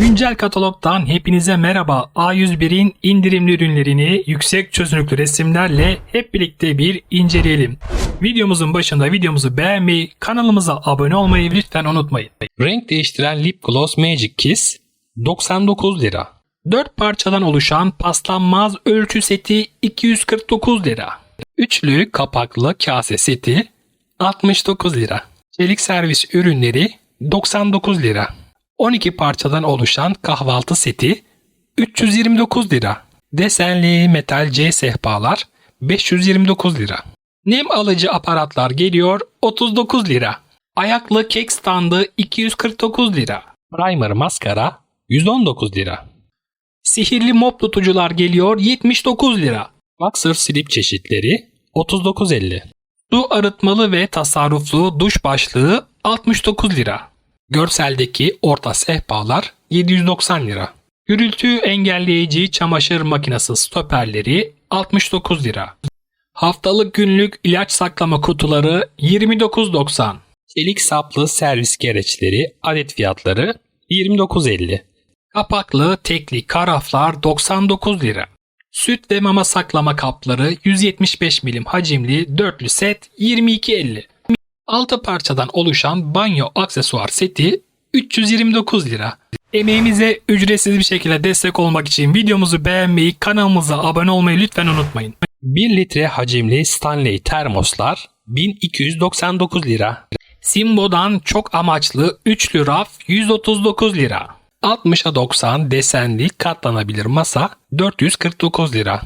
Güncel katalogdan hepinize merhaba. A101'in indirimli ürünlerini yüksek çözünürlüklü resimlerle hep birlikte bir inceleyelim. Videomuzun başında videomuzu beğenmeyi, kanalımıza abone olmayı lütfen unutmayın. Renk değiştiren Lip Gloss Magic Kiss 99 lira. 4 parçadan oluşan paslanmaz ölçü seti 249 lira. Üçlü kapaklı kase seti 69 lira. Çelik servis ürünleri 99 lira. 12 parçadan oluşan kahvaltı seti 329 lira. Desenli metal C sehpalar 529 lira. Nem alıcı aparatlar geliyor 39 lira. Ayaklı kek standı 249 lira. Primer maskara 119 lira. Sihirli mop tutucular geliyor 79 lira. Boxer slip çeşitleri 39.50. Su arıtmalı ve tasarruflu duş başlığı 69 lira. Görseldeki orta sehpalar 790 lira. Gürültü engelleyici çamaşır makinesi stoperleri 69 lira. Haftalık günlük ilaç saklama kutuları 29.90. Çelik saplı servis gereçleri adet fiyatları 29.50. Kapaklı tekli karaflar 99 lira. Süt ve mama saklama kapları 175 milim hacimli dörtlü set 22.50. 6 parçadan oluşan banyo aksesuar seti 329 lira. Emeğimize ücretsiz bir şekilde destek olmak için videomuzu beğenmeyi, kanalımıza abone olmayı lütfen unutmayın. 1 litre hacimli Stanley termoslar 1299 lira. Simbo'dan çok amaçlı üçlü raf 139 lira. 60'a 90 desenli katlanabilir masa 449 lira.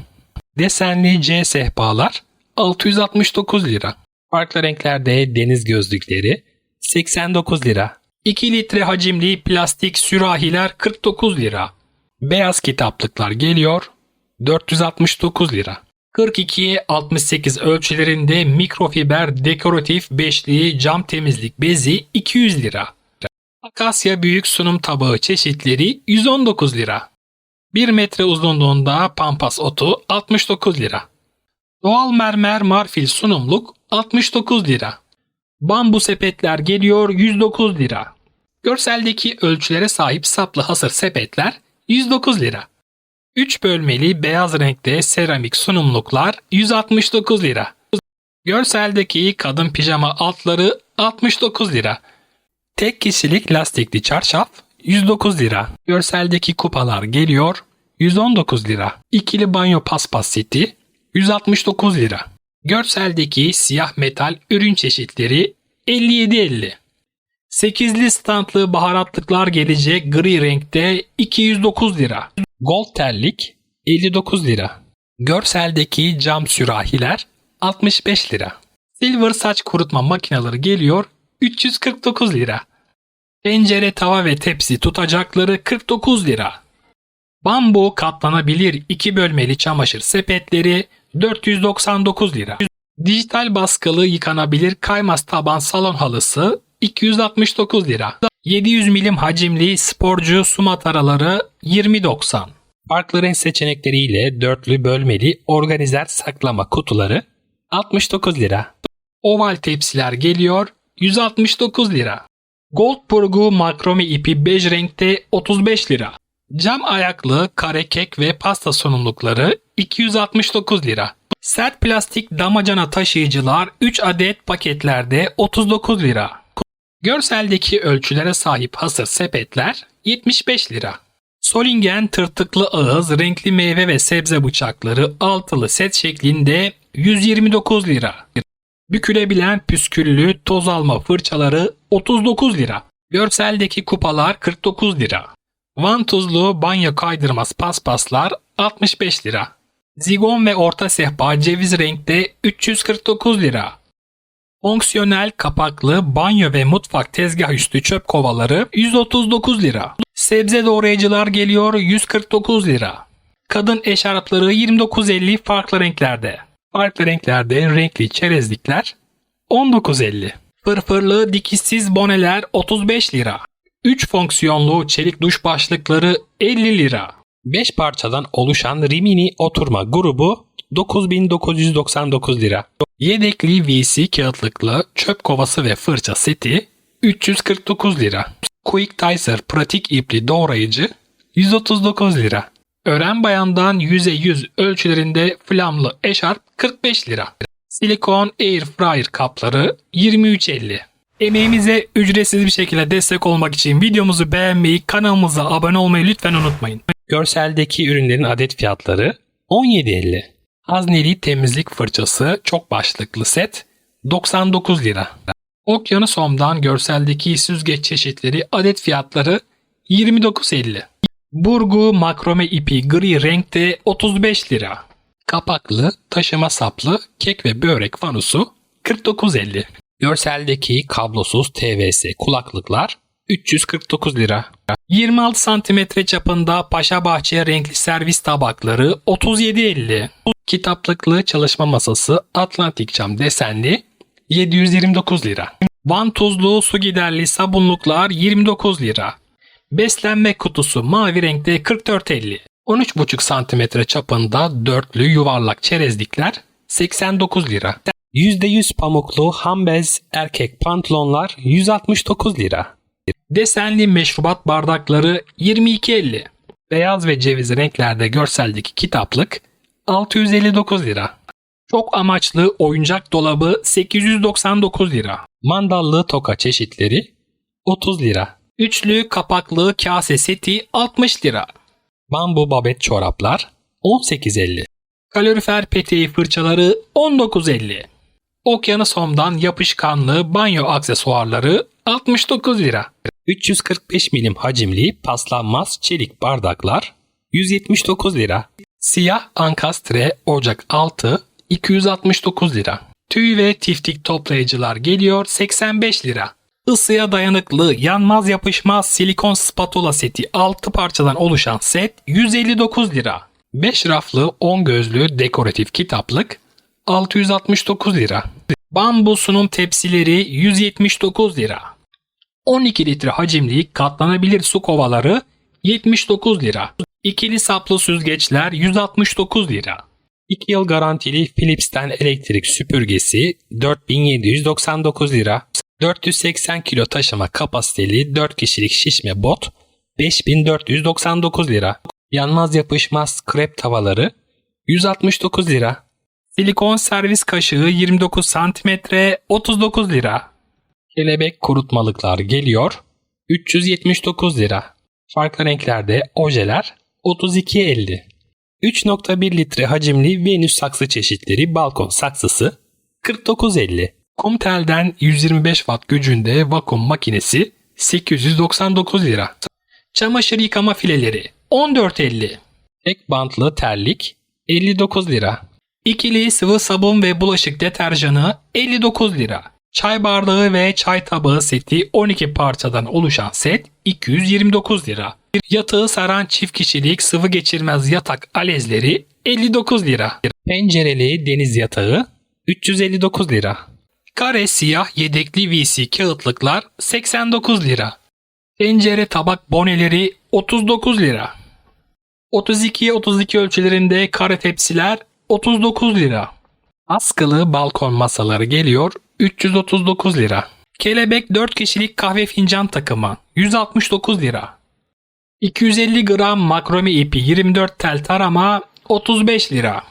Desenli C sehpalar 669 lira. Farklı renklerde deniz gözlükleri 89 lira. 2 litre hacimli plastik sürahiler 49 lira. Beyaz kitaplıklar geliyor 469 lira. 42'ye 68 ölçülerinde mikrofiber dekoratif beşli cam temizlik bezi 200 lira. Akasya büyük sunum tabağı çeşitleri 119 lira. 1 metre uzunluğunda pampas otu 69 lira. Doğal mermer marfil sunumluk 69 lira. Bambu sepetler geliyor 109 lira. Görseldeki ölçülere sahip saplı hasır sepetler 109 lira. 3 bölmeli beyaz renkte seramik sunumluklar 169 lira. Görseldeki kadın pijama altları 69 lira. Tek kişilik lastikli çarşaf 109 lira. Görseldeki kupalar geliyor 119 lira. İkili banyo paspas seti 169 lira. Görseldeki siyah metal ürün çeşitleri 57.50. 8'li standlı baharatlıklar gelecek gri renkte 209 lira. Gold terlik 59 lira. Görseldeki cam sürahiler 65 lira. Silver saç kurutma makineleri geliyor 349 lira. Tencere, tava ve tepsi tutacakları 49 lira. Bambu katlanabilir 2 bölmeli çamaşır sepetleri 499 lira. Dijital baskılı yıkanabilir kaymaz taban salon halısı 269 lira. 700 milim hacimli sporcu su mataraları 20.90. Farklı renk seçenekleriyle dörtlü bölmeli organizer saklama kutuları 69 lira. Oval tepsiler geliyor 169 lira. Goldburgu makrome ipi bej renkte 35 lira. Cam ayaklı kare kek ve pasta sunumlukları 269 lira. Sert plastik damacana taşıyıcılar 3 adet paketlerde 39 lira. Görseldeki ölçülere sahip hasır sepetler 75 lira. Solingen tırtıklı ağız renkli meyve ve sebze bıçakları altılı set şeklinde 129 lira. Bükülebilen püsküllü toz alma fırçaları 39 lira. Görseldeki kupalar 49 lira. Vantuzlu banyo kaydırmaz paspaslar 65 lira. Zigon ve orta sehpa ceviz renkte 349 lira. Fonksiyonel kapaklı banyo ve mutfak tezgah üstü çöp kovaları 139 lira. Sebze doğrayıcılar geliyor 149 lira. Kadın eşarpları 29.50 farklı renklerde. Farklı renklerde renkli çerezlikler 19.50. Fırfırlı dikişsiz boneler 35 lira. 3 fonksiyonlu çelik duş başlıkları 50 lira. 5 parçadan oluşan Rimini oturma grubu 9999 lira. Yedekli VC kağıtlıklı çöp kovası ve fırça seti 349 lira. Quick Dicer pratik ipli doğrayıcı 139 lira. Ören bayandan 100'e 100 ölçülerinde flamlı eşarp 45 lira. Silikon Air Fryer kapları 23.50. Emeğimize ücretsiz bir şekilde destek olmak için videomuzu beğenmeyi, kanalımıza abone olmayı lütfen unutmayın. Görseldeki ürünlerin adet fiyatları 17.50. Hazneli temizlik fırçası çok başlıklı set 99 lira. Okyanus Home'dan görseldeki süzgeç çeşitleri adet fiyatları 29.50. Burgu makrome ipi gri renkte 35 lira. Kapaklı, taşıma saplı kek ve börek fanusu 49.50. Görseldeki kablosuz TVS kulaklıklar 349 lira. 26 cm çapında Paşabahçe renkli servis tabakları 37.50. Kitaplıklı çalışma masası Atlantik cam desenli 729 lira. Van tuzlu su giderli sabunluklar 29 lira. Beslenme kutusu mavi renkte 44.50. 13,5 cm çapında dörtlü yuvarlak çerezlikler 89 lira. %100 pamuklu hambez erkek pantolonlar 169 lira. Desenli meşrubat bardakları 22.50. Beyaz ve ceviz renklerde görseldeki kitaplık 659 lira. Çok amaçlı oyuncak dolabı 899 lira. Mandallı toka çeşitleri 30 lira. Üçlü kapaklı kase seti 60 lira. Bambu babet çoraplar 18.50. Kalorifer peteği fırçaları 19.50. Okyanus Home'dan yapışkanlı banyo aksesuarları 69 lira. 345 milim hacimli paslanmaz çelik bardaklar 179 lira. Siyah ankastre ocak altı 269 lira. Tüy ve tiftik toplayıcılar geliyor 85 lira. Isıya dayanıklı, yanmaz yapışmaz silikon spatula seti 6 parçadan oluşan set 159 lira. 5 raflı 10 gözlü dekoratif kitaplık 669 lira. Bambu sunum tepsileri 179 lira. 12 litre hacimli katlanabilir su kovaları 79 lira. İkili saplı süzgeçler 169 lira. 2 yıl garantili Philips'ten elektrik süpürgesi 4799 lira. 480 kilo taşıma kapasiteli 4 kişilik şişme bot 5499 lira. Yanmaz yapışmaz krep tavaları 169 lira. Silikon servis kaşığı 29 cm 39 lira. Kelebek kurutmalıklar geliyor 379 lira. Farklı renklerde ojeler 32.50. 3.1 litre hacimli Venüs saksı çeşitleri balkon saksısı 49.50. Kumtel'den 125 watt gücünde vakum makinesi 899 lira. Çamaşır yıkama fileleri 14.50. Tek bantlı terlik 59 lira. İkili sıvı sabun ve bulaşık deterjanı 59 lira. Çay bardağı ve çay tabağı seti 12 parçadan oluşan set 229 lira. Yatağı saran çift kişilik sıvı geçirmez yatak alezleri 59 lira. Pencereli deniz yatağı 359 lira. Kare siyah yedekli VC kağıtlıklar 89 lira. Tencere tabak boneleri 39 lira. 32'ye 32 ölçülerinde kare tepsiler 39 lira. Askılı balkon masaları geliyor 339 lira. Kelebek 4 kişilik kahve fincan takımı 169 lira. 250 gram makrome ipi 24 tel tarama 35 lira.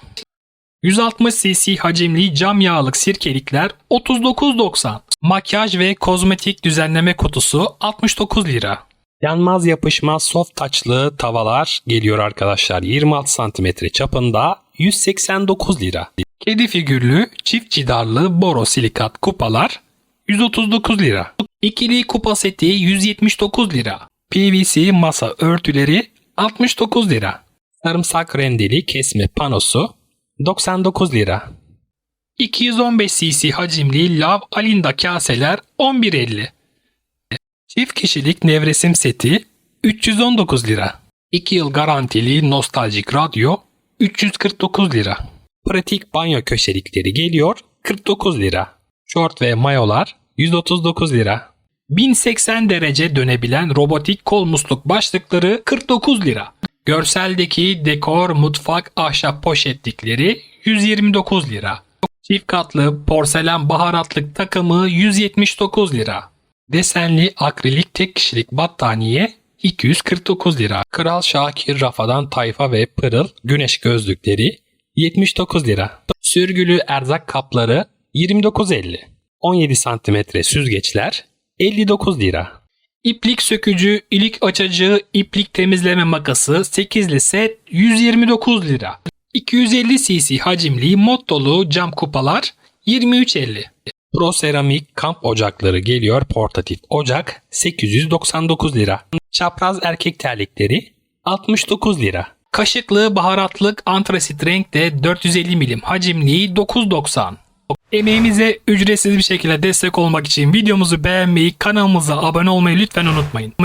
160 cc hacimli cam yağlık sirkelikler 39.90. Makyaj ve kozmetik düzenleme kutusu 69 lira. Yanmaz yapışmaz soft taçlı tavalar geliyor arkadaşlar 26 cm çapında 189 lira. Kedi figürlü çift cidarlı borosilikat kupalar 139 lira. İkili kupa seti 179 lira. PVC masa örtüleri 69 lira. Sarımsak rendeli kesme panosu 99 lira. 215 cc hacimli lav alinda kaseler 11.50. Çift kişilik nevresim seti 319 lira. 2 yıl garantili nostaljik radyo 349 lira. Pratik banyo köşelikleri geliyor 49 lira. Şort ve mayolar 139 lira. 1080 derece dönebilen robotik kol musluk başlıkları 49 lira. Görseldeki dekor mutfak ahşap poşetlikleri 129 lira. Çift katlı porselen baharatlık takımı 179 lira. Desenli akrilik tek kişilik battaniye 249 lira. Kral Şakir Rafadan Tayfa ve Pırıl güneş gözlükleri 79 lira. Sürgülü erzak kapları 29.50. 17 santimetre süzgeçler 59 lira. İplik sökücü, ilik açıcı, iplik temizleme makası 8'li set 129 lira. 250 cc hacimli mod dolu cam kupalar 23.50. Pro Seramik kamp ocakları geliyor portatif ocak 899 lira. Çapraz erkek terlikleri 69 lira. Kaşıklı baharatlık antrasit renkte 450 milim hacimli 9.90. Emeğimize ücretsiz bir şekilde destek olmak için videomuzu beğenmeyi, kanalımıza abone olmayı lütfen unutmayın.